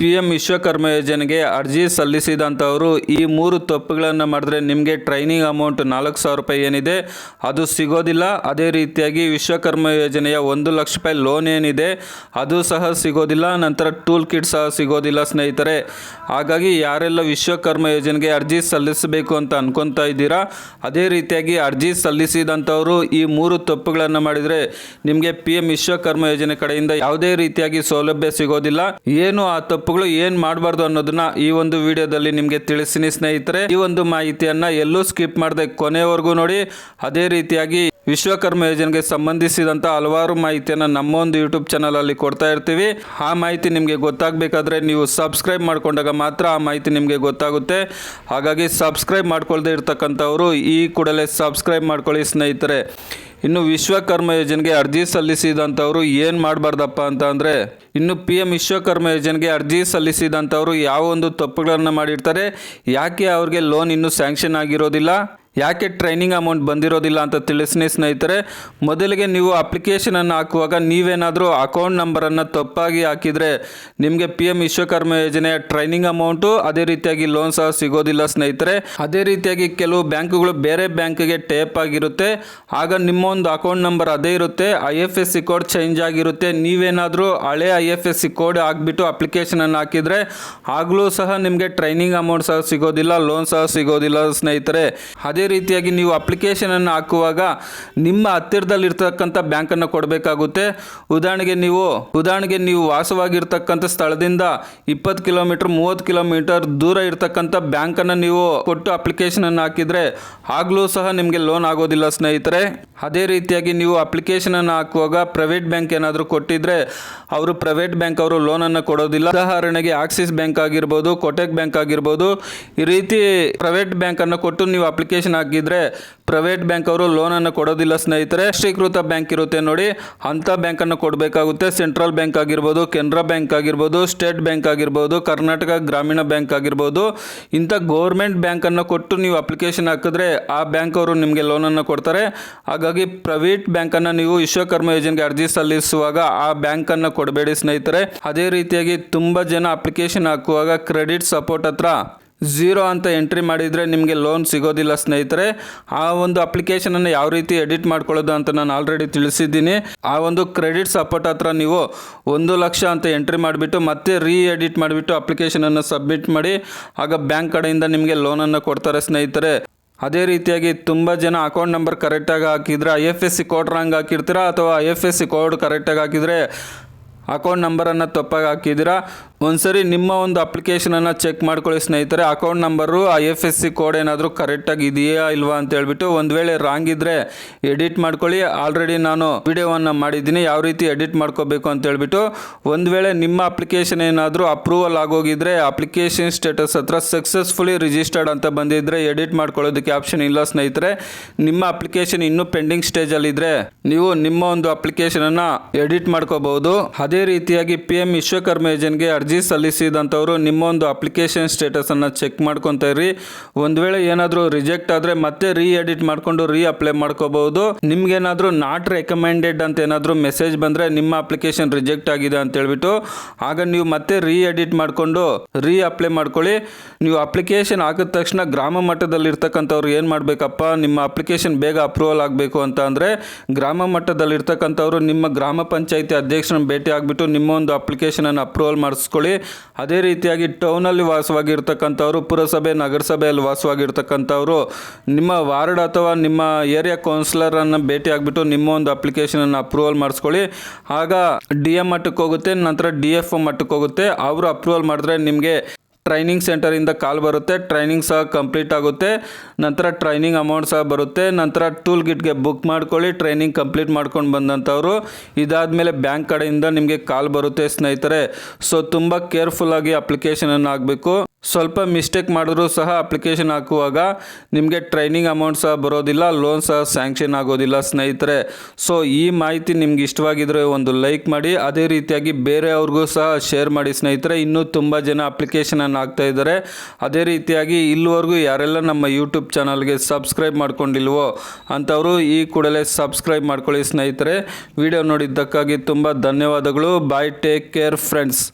P M Vishwakarma ಯೋಜನೆಗೆ ಅರ್ಜಿ ಸಲ್ಲಿಸಿದಂಥವರು ಈ ಮೂರು ತಪ್ಪುಗಳನ್ನು ಮಾಡಿದ್ರೆ ನಿಮಗೆ ಟ್ರೈನಿಂಗ್ ಅಮೌಂಟ್ ನಾಲ್ಕು ಸಾವಿರ ರೂಪಾಯಿ ಏನಿದೆ, ಅದು ಸಿಗೋದಿಲ್ಲ. ಅದೇ ರೀತಿಯಾಗಿ ವಿಶ್ವಕರ್ಮ ಯೋಜನೆಯ ಒಂದು ಲಕ್ಷ ರೂಪಾಯಿ ಲೋನ್ ಏನಿದೆ, ಅದು ಸಹ ಸಿಗೋದಿಲ್ಲ. ನಂತರ ಟೂಲ್ ಕಿಟ್ ಸಹ ಸಿಗೋದಿಲ್ಲ ಸ್ನೇಹಿತರೆ. ಹಾಗಾಗಿ ಯಾರೆಲ್ಲ ವಿಶ್ವಕರ್ಮ ಯೋಜನೆಗೆ ಅರ್ಜಿ ಸಲ್ಲಿಸಬೇಕು ಅಂತ ಅನ್ಕೊತಾ ಇದ್ದೀರಾ, ಅದೇ ರೀತಿಯಾಗಿ ಅರ್ಜಿ ಸಲ್ಲಿಸಿದಂಥವರು ಈ ಮೂರು ತಪ್ಪುಗಳನ್ನು ಮಾಡಿದರೆ ನಿಮಗೆ ಪಿ ಎಂ ವಿಶ್ವಕರ್ಮ ಯೋಜನೆ ಕಡೆಯಿಂದ ಯಾವುದೇ ರೀತಿಯಾಗಿ ಸೌಲಭ್ಯ ಸಿಗೋದಿಲ್ಲ. ಏನು ಆ ತಪ್ಪುಗಳು ಏನು ಮಾಡಬಾರ್ದು ಅನ್ನೋದನ್ನ ಈ ಒಂದು ವಿಡಿಯೋದಲ್ಲಿ ನಿಮಗೆ ತಿಳಿಸ್ತೀನಿ ಸ್ನೇಹಿತರೆ. ಈ ಒಂದು ಮಾಹಿತಿಯನ್ನ ಎಲ್ಲೂ ಸ್ಕಿಪ್ ಮಾಡದೆ ಕೊನೆವರೆಗೂ ನೋಡಿ. ಅದೇ ರೀತಿಯಾಗಿ ವಿಶ್ವಕರ್ಮ ಯೋಜನೆಗೆ ಸಂಬಂಧಿಸಿದಂಥ ಹಲವಾರು ಮಾಹಿತಿಯನ್ನು ನಮ್ಮ ಒಂದು ಯೂಟ್ಯೂಬ್ ಚಾನಲಲ್ಲಿ ಕೊಡ್ತಾ ಇರ್ತೀವಿ. ಆ ಮಾಹಿತಿ ನಿಮಗೆ ಗೊತ್ತಾಗಬೇಕಾದ್ರೆ ನೀವು ಸಬ್ಸ್ಕ್ರೈಬ್ ಮಾಡ್ಕೊಂಡಾಗ ಮಾತ್ರ ಆ ಮಾಹಿತಿ ನಿಮಗೆ ಗೊತ್ತಾಗುತ್ತೆ. ಹಾಗಾಗಿ ಸಬ್ಸ್ಕ್ರೈಬ್ ಮಾಡ್ಕೊಳ್ದೆ ಇರ್ತಕ್ಕಂಥವರು ಈ ಕೂಡಲೇ ಸಬ್ಸ್ಕ್ರೈಬ್ ಮಾಡ್ಕೊಳ್ಳಿ ಸ್ನೇಹಿತರೆ. ಇನ್ನು ವಿಶ್ವಕರ್ಮ ಯೋಜನೆಗೆ ಅರ್ಜಿ ಸಲ್ಲಿಸಿದಂಥವರು ಏನು ಮಾಡಬಾರ್ದಪ್ಪ ಅಂತ ಅಂದರೆ, ಇನ್ನು ಪಿ ಎಂ ವಿಶ್ವಕರ್ಮ ಯೋಜನೆಗೆ ಅರ್ಜಿ ಸಲ್ಲಿಸಿದಂಥವರು ಯಾವ ಒಂದು ತಪ್ಪುಗಳನ್ನು ಮಾಡಿರ್ತಾರೆ, ಯಾಕೆ ಅವ್ರಿಗೆ ಲೋನ್ ಇನ್ನೂ ಸ್ಯಾಂಕ್ಷನ್ ಆಗಿರೋದಿಲ್ಲ, ಯಾಕೆ ಟ್ರೈನಿಂಗ್ ಅಮೌಂಟ್ ಬಂದಿರೋದಿಲ್ಲ ಅಂತ ತಿಳಿಸ್ನಿ ಸ್ನೇಹಿತರೆ, ಮೊದಲಿಗೆ ನೀವು ಅಪ್ಲಿಕೇಶನನ್ನು ಹಾಕುವಾಗ ನೀವೇನಾದರೂ ಅಕೌಂಟ್ ನಂಬರನ್ನು ತಪ್ಪಾಗಿ ಹಾಕಿದರೆ, ನಿಮಗೆ ಪಿ ಎಂ ವಿಶ್ವಕರ್ಮ ಯೋಜನೆಯ ಟ್ರೈನಿಂಗ್ ಅಮೌಂಟು ಅದೇ ರೀತಿಯಾಗಿ ಲೋನ್ ಸಹ ಸಿಗೋದಿಲ್ಲ ಸ್ನೇಹಿತರೆ. ಅದೇ ರೀತಿಯಾಗಿ ಕೆಲವು ಬ್ಯಾಂಕುಗಳು ಬೇರೆ ಬ್ಯಾಂಕಿಗೆ ಟೇಪ್ ಆಗಿರುತ್ತೆ, ಆಗ ನಿಮ್ಮ ಒಂದು ಅಕೌಂಟ್ ನಂಬರ್ ಅದೇ ಇರುತ್ತೆ, I F S C code change ಆಗಿರುತ್ತೆ. ನೀವೇನಾದರೂ ಹಳೆ I F S C code ಹಾಕ್ಬಿಟ್ಟು ಅಪ್ಲಿಕೇಶನನ್ನು ಹಾಕಿದರೆ ಆಗಲೂ ಸಹ ನಿಮಗೆ ಟ್ರೈನಿಂಗ್ ಅಮೌಂಟ್ ಸಹ ಸಿಗೋದಿಲ್ಲ, ಲೋನ್ ಸಹ ಸಿಗೋದಿಲ್ಲ ಸ್ನೇಹಿತರೆ. ಅದೇ ರೀತಿಯಾಗಿ ನೀವು ಅಪ್ಲಿಕೇಶನನ್ನು ಹಾಕುವಾಗ ನಿಮ್ಮ ಹತ್ತಿರದಲ್ಲಿರ್ತಕ್ಕಂಥ ಬ್ಯಾಂಕನ್ನು ಕೊಡಬೇಕಾಗುತ್ತೆ. ಉದಾಹರಣೆಗೆ ನೀವು ಉದಾಹರಣೆಗೆ ನೀವು ವಾಸವಾಗಿರ್ತಕ್ಕಂಥ ಸ್ಥಳದಿಂದ ಇಪ್ಪತ್ತು ಕಿಲೋಮೀಟರ್, ಮೂವತ್ತು ಕಿಲೋಮೀಟರ್ ದೂರ ಇರ್ತಕ್ಕಂಥ ಬ್ಯಾಂಕನ್ನು ನೀವು ಕೊಟ್ಟು ಅಪ್ಲಿಕೇಶನನ್ನು ಹಾಕಿದರೆ ಆಗಲೂ ಸಹ ನಿಮಗೆ ಲೋನ್ ಆಗೋದಿಲ್ಲ ಸ್ನೇಹಿತರೆ. ಅದೇ ರೀತಿಯಾಗಿ ನೀವು ಅಪ್ಲಿಕೇಶನನ್ನು ಹಾಕುವಾಗ ಪ್ರೈವೇಟ್ ಬ್ಯಾಂಕ್ ಏನಾದರೂ ಕೊಟ್ಟಿದ್ರೆ ಅವರು ಪ್ರೈವೇಟ್ ಬ್ಯಾಂಕ್ ಅವರು ಲೋನನ್ನು ಕೊಡೋದಿಲ್ಲ. ಉದಾಹರಣೆಗೆ ಆಕ್ಸಿಸ್ ಬ್ಯಾಂಕ್ ಆಗಿರ್ಬೋದು ಕೋಟಕ್ ಬ್ಯಾಂಕ್ ಆಗಿರ್ಬೋದು, ಈ ರೀತಿ ಪ್ರೈವೇಟ್ ಬ್ಯಾಂಕನ್ನು ಕೊಟ್ಟು ನೀವು ಅಪ್ಲಿಕೇಶನ್ ಹಾಕಿದ್ರೆ ಪ್ರೈವೇಟ್ ಬ್ಯಾಂಕ್ ಅವರು ಲೋನನ್ನು ಕೊಡೋದಿಲ್ಲ ಸ್ನೇಹಿತರೆ. ರಾಷ್ಟ್ರೀಕೃತ ಬ್ಯಾಂಕ್ ಇರುತ್ತೆ ನೋಡಿ. ಅಂಥ ಬ್ಯಾಂಕನ್ನು ಕೊಡಬೇಕಾಗುತ್ತೆ. ಸೆಂಟ್ರಲ್ ಬ್ಯಾಂಕ್ ಆಗಿರ್ಬೋದು ಕೆನರಾ ಬ್ಯಾಂಕ್ ಆಗಿರ್ಬೋದು ಸ್ಟೇಟ್ ಬ್ಯಾಂಕ್ ಆಗಿರ್ಬೋದು ಕರ್ನಾಟಕ ಗ್ರಾಮೀಣ ಬ್ಯಾಂಕ್ ಆಗಿರ್ಬೋದು. ಇಂಥ ಗೌರ್ಮೆಂಟ್ ಬ್ಯಾಂಕನ್ನು ಕೊಟ್ಟು ನೀವು ಅಪ್ಲಿಕೇಶನ್ ಹಾಕಿದ್ರೆ ಆ ಬ್ಯಾಂಕ್ ಅವರು ನಿಮಗೆ ಲೋನನ್ನು ಕೊಡ್ತಾರೆ. ಹಾಗಾಗಿ ಪ್ರೈವೇಟ್ ಬ್ಯಾಂಕನ್ನು ನೀವು ವಿಶ್ವಕರ್ಮ ಯೋಜನೆಗೆ ಅರ್ಜಿ ಸಲ್ಲಿಸುವಾಗ ಆ ಬ್ಯಾಂಕನ್ನು ಕೊಡಬೇಡಿ ಸ್ನೇಹಿತರೆ. ಅದೇ ರೀತಿಯಾಗಿ ತುಂಬ ಜನ ಅಪ್ಲಿಕೇಶನ್ ಹಾಕುವಾಗ ಕ್ರೆಡಿಟ್ ಸಪೋರ್ಟ್ ಹತ್ರ ಝೀರೋ ಅಂತ ಎಂಟ್ರಿ ಮಾಡಿದರೆ ನಿಮಗೆ ಲೋನ್ ಸಿಗೋದಿಲ್ಲ ಸ್ನೇಹಿತರೆ. ಆ ಒಂದು ಅಪ್ಲಿಕೇಶನನ್ನು ಯಾವ ರೀತಿ ಎಡಿಟ್ ಮಾಡ್ಕೊಳ್ಳೋದು ಅಂತ ನಾನು ಆಲ್ರೆಡಿ ತಿಳಿಸಿದ್ದೀನಿ. ಆ ಒಂದು ಕ್ರೆಡಿಟ್ ಸಪೋರ್ಟ್ ಹತ್ರ ನೀವು ಒಂದು ಲಕ್ಷ ಅಂತ ಎಂಟ್ರಿ ಮಾಡಿಬಿಟ್ಟು ಮತ್ತೆ ರೀ ಎಡಿಟ್ ಮಾಡಿಬಿಟ್ಟು ಅಪ್ಲಿಕೇಶನನ್ನು ಸಬ್ಮಿಟ್ ಮಾಡಿ ಆಗ ಬ್ಯಾಂಕ್ ಕಡೆಯಿಂದ ನಿಮಗೆ ಲೋನನ್ನು ಕೊಡ್ತಾರೆ ಸ್ನೇಹಿತರೆ. ಅದೇ ರೀತಿಯಾಗಿ ತುಂಬ ಜನ ಅಕೌಂಟ್ ನಂಬರ್ ಕರೆಕ್ಟಾಗಿ ಹಾಕಿದರೆ I F S C code wrong ಹಾಕಿರ್ತೀರಾ ಅಥವಾ I F S C code ಕರೆಕ್ಟಾಗಿ ಹಾಕಿದರೆ ಅಕೌಂಟ್ ನಂಬರನ್ನು ತಪ್ಪಾಗಿ ಹಾಕಿದ್ದೀರಾ? ಒಂದ್ಸರಿ ನಿಮ್ಮ ಒಂದು ಅಪ್ಲಿಕೇಶನನ್ನು ಚೆಕ್ ಮಾಡ್ಕೊಳ್ಳಿ ಸ್ನೇಹಿತರೆ. Account number I F S C code ಏನಾದರೂ ಕರೆಕ್ಟಾಗಿ ಇದೆಯಾ ಇಲ್ವಾ ಅಂತ ಹೇಳ್ಬಿಟ್ಟು ಒಂದು ವೇಳೆ ರಾಂಗ್ ಇದ್ದರೆ ಎಡಿಟ್ ಮಾಡ್ಕೊಳ್ಳಿ. ಆಲ್ರೆಡಿ ನಾನು ವಿಡಿಯೋವನ್ನು ಮಾಡಿದ್ದೀನಿ. ಯಾವ ರೀತಿ ಎಡಿಟ್ ಮಾಡ್ಕೋಬೇಕು ಅಂತ ಹೇಳ್ಬಿಟ್ಟು ಒಂದು ವೇಳೆ ನಿಮ್ಮ ಅಪ್ಲಿಕೇಶನ್ ಏನಾದರೂ ಅಪ್ರೂವಲ್ ಆಗೋಗಿದ್ರೆ ಅಪ್ಲಿಕೇಶನ್ ಸ್ಟೇಟಸ್ ಹತ್ರ ಸಕ್ಸಸ್ಫುಲಿ ರಿಜಿಸ್ಟರ್ಡ್ ಅಂತ ಬಂದಿದ್ದರೆ ಎಡಿಟ್ ಮಾಡ್ಕೊಳ್ಳೋದಕ್ಕೆ ಆಪ್ಷನ್ ಇಲ್ಲ ಸ್ನೇಹಿತರೆ. ನಿಮ್ಮ ಅಪ್ಲಿಕೇಶನ್ ಇನ್ನೂ ಪೆಂಡಿಂಗ್ ಸ್ಟೇಜಲ್ಲಿದ್ದರೆ ನೀವು ನಿಮ್ಮ ಒಂದು ಅಪ್ಲಿಕೇಶನನ್ನು ಎಡಿಟ್ ಮಾಡ್ಕೋಬಹುದು. ಅದೇ ರೀತಿಯಾಗಿ ಪಿ ಎಂ ವಿಶ್ವಕರ್ಮ ಯೋಜನೆಗೆ ಅರ್ಜಿ ಸಲ್ಲಿಸಿದಂಥವರು ನಿಮ್ಮ ಒಂದು ಅಪ್ಲಿಕೇಶನ್ ಸ್ಟೇಟಸನ್ನು ಚೆಕ್ ಮಾಡ್ಕೊತಾ ಇರಿ ಒಂದು ವೇಳೆ ಏನಾದರೂ ರಿಜೆಕ್ಟ್ ಆದರೆ ಮತ್ತೆ ರೀ ಎಡಿಟ್ ಮಾಡಿಕೊಂಡು ರೀ ಅಪ್ಲೈ ಮಾಡ್ಕೋಬಹುದು. ನಿಮ್ಗೇನಾದರೂ ನಾಟ್ ರೆಕಮೆಂಡೆಡ್ ಅಂತ ಏನಾದರೂ ಮೆಸೇಜ್ ಬಂದರೆ ನಿಮ್ಮ ಅಪ್ಲಿಕೇಶನ್ ರಿಜೆಕ್ಟ್ ಆಗಿದೆ ಅಂತ ಹೇಳ್ಬಿಟ್ಟು, ಆಗ ನೀವು ಮತ್ತೆ ರೀ ಎಡಿಟ್ ಮಾಡಿಕೊಂಡು ರೀ ಅಪ್ಲೈ ಮಾಡ್ಕೊಳ್ಳಿ. ನೀವು ಅಪ್ಲಿಕೇಶನ್ ಹಾಕಿದ ತಕ್ಷಣ ಗ್ರಾಮ ಮಟ್ಟದಲ್ಲಿ ಇರ್ತಕ್ಕಂಥವ್ರು ಏನು ಮಾಡಬೇಕಪ್ಪ? ನಿಮ್ಮ ಅಪ್ಲಿಕೇಶನ್ ಬೇಗ ಅಪ್ರೂವಲ್ ಆಗಬೇಕು ಅಂತ ಅಂದರೆ, ಗ್ರಾಮ ಮಟ್ಟದಲ್ಲಿರ್ತಕ್ಕಂಥವ್ರು ನಿಮ್ಮ ಗ್ರಾಮ ಪಂಚಾಯಿತಿ ಅಧ್ಯಕ್ಷರನ್ನ ಭೇಟಿ ಆಗಿಬಿಟ್ಟು ನಿಮ್ಮ ಒಂದು ಅಪ್ಲಿಕೇಶನನ್ನು ಅಪ್ರೂವಲ್ ಮಾಡಿಸ್ಕೊಳ್ಳಿ. ಅದೇ ರೀತಿಯಾಗಿ ಟೌನಲ್ಲಿ ವಾಸವಾಗಿರ್ತಕ್ಕಂಥವ್ರು, ಪುರಸಭೆ, ನಗರಸಭೆಯಲ್ಲಿ ವಾಸವಾಗಿರ್ತಕ್ಕಂಥವ್ರು, ನಿಮ್ಮ ವಾರ್ಡ್ ಅಥವಾ ನಿಮ್ಮ ಏರಿಯಾ ಕೌನ್ಸಿಲರನ್ನು ಭೇಟಿ ಆಗಿಬಿಟ್ಟು ನಿಮ್ಮ ಒಂದು ಅಪ್ಲಿಕೇಶನನ್ನು ಅಪ್ರೂವಲ್ ಮಾಡಿಸ್ಕೊಳ್ಳಿ. ಆಗ ಡಿ ಎಂ ಮಟ್ಟಕ್ಕೆ ಹೋಗುತ್ತೆ, ನಂತರ ಡಿ ಎಫ್ ಮಟ್ಟಕ್ಕೆ ಹೋಗುತ್ತೆ. ಅವರು ಅಪ್ರೂವಲ್ ಮಾಡಿದ್ರೆ ನಿಮಗೆ ಟ್ರೈನಿಂಗ್ ಸೆಂಟರಿಂದ ಕಾಲ್ ಬರುತ್ತೆ ಟ್ರೈನಿಂಗ್ ಸಹ ಕಂಪ್ಲೀಟ್ ಆಗುತ್ತೆ. ನಂತರ ಟ್ರೈನಿಂಗ್ ಅಮೌಂಟ್ ಸಹ ಬರುತ್ತೆ. ನಂತರ ಟೂಲ್ ಗಿಟ್ಗೆ ಬುಕ್ ಮಾಡ್ಕೊಳ್ಳಿ ಟ್ರೈನಿಂಗ್ ಕಂಪ್ಲೀಟ್ ಮಾಡ್ಕೊಂಡು ಬಂದಂಥವ್ರು. ಇದಾದಮೇಲೆ ಬ್ಯಾಂಕ್ ಕಡೆಯಿಂದ ನಿಮಗೆ ಕಾಲ್ ಬರುತ್ತೆ ಸ್ನೇಹಿತರೆ. ಸೊ ತುಂಬ ಕೇರ್ಫುಲ್ಲಾಗಿ ಅಪ್ಲಿಕೇಶನನ್ನು ಹಾಕಬೇಕು. ಸ್ವಲ್ಪ ಮಿಸ್ಟೇಕ್ ಮಾಡಿದ್ರೂ ಸಹ ಅಪ್ಲಿಕೇಶನ್ ಹಾಕುವಾಗ ನಿಮಗೆ ಟ್ರೈನಿಂಗ್ ಅಮೌಂಟ್ ಸಹ ಬರೋದಿಲ್ಲ ಲೋನ್ ಸಹ ಸ್ಯಾಂಕ್ಷನ್ ಆಗೋದಿಲ್ಲ ಸ್ನೇಹಿತರೆ. ಸೊ ಈ ಮಾಹಿತಿ ನಿಮ್ಗೆ ಇಷ್ಟವಾಗಿದ್ರೆ ಒಂದು ಲೈಕ್ ಮಾಡಿ, ಅದೇ ರೀತಿಯಾಗಿ ಬೇರೆಯವ್ರಿಗೂ ಸಹ ಶೇರ್ ಮಾಡಿ ಸ್ನೇಹಿತರೆ. ಇನ್ನೂ ತುಂಬ ಜನ ಅಪ್ಲಿಕೇಶನನ್ನು ಹಾಕ್ತಾ ಇದ್ದಾರೆ. ಅದೇ ರೀತಿಯಾಗಿ ಇಲ್ಲಿವರೆಗೂ ಯಾರೆಲ್ಲ ನಮ್ಮ ಯೂಟ್ಯೂಬ್ ಚಾನಲ್ಗೆ ಸಬ್ಸ್ಕ್ರೈಬ್ ಮಾಡ್ಕೊಂಡಿಲ್ವೋ ಅಂಥವರು ಈ ಕೂಡಲೇ ಸಬ್ಸ್ಕ್ರೈಬ್ ಮಾಡ್ಕೊಳ್ಳಿ ಸ್ನೇಹಿತರೆ. ವಿಡಿಯೋ ನೋಡಿದ್ದಕ್ಕಾಗಿ ತುಂಬ ಧನ್ಯವಾದಗಳು. Bye take care friends